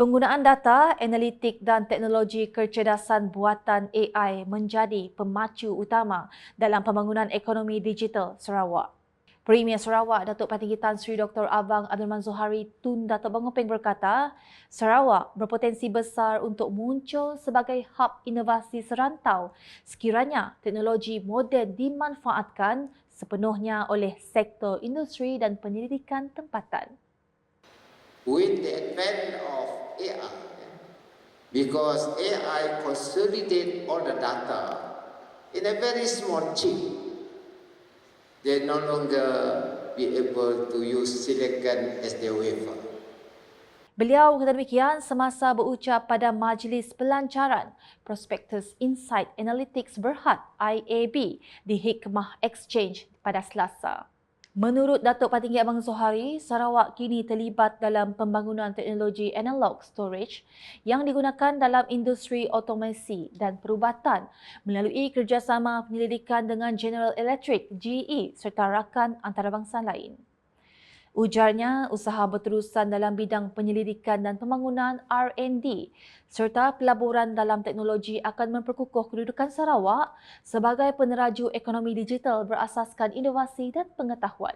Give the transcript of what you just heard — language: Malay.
Penggunaan data, analitik dan teknologi kecerdasan buatan AI menjadi pemacu utama dalam pembangunan ekonomi digital Sarawak. Premier Sarawak Datuk Patinggi Tan Sri Dr. Abang Abdul Manzuhari Tun Datuk Bangopeng berkata, Sarawak berpotensi besar untuk muncul sebagai hub inovasi serantau sekiranya teknologi moden dimanfaatkan sepenuhnya oleh sektor industri dan penyelidikan tempatan. with the advent of because AI consolidate all the data in a very small chip, they no longer be able to use silicon as their wafer. Beliau kata demikian semasa berucap pada Majlis Pelancaran Prospectus Insight Analytics Berhad IAB di Hikmah Exchange pada Selasa. Menurut Datuk Patinggi Abang Zohari, Sarawak kini terlibat dalam pembangunan teknologi analog storage yang digunakan dalam industri otomasi dan perubatan melalui kerjasama penyelidikan dengan General Electric GE serta rakan antarabangsa lain. Ujarnya, usaha berterusan dalam bidang penyelidikan dan pembangunan R&D serta pelaburan dalam teknologi akan memperkukuh kedudukan Sarawak sebagai peneraju ekonomi digital berasaskan inovasi dan pengetahuan.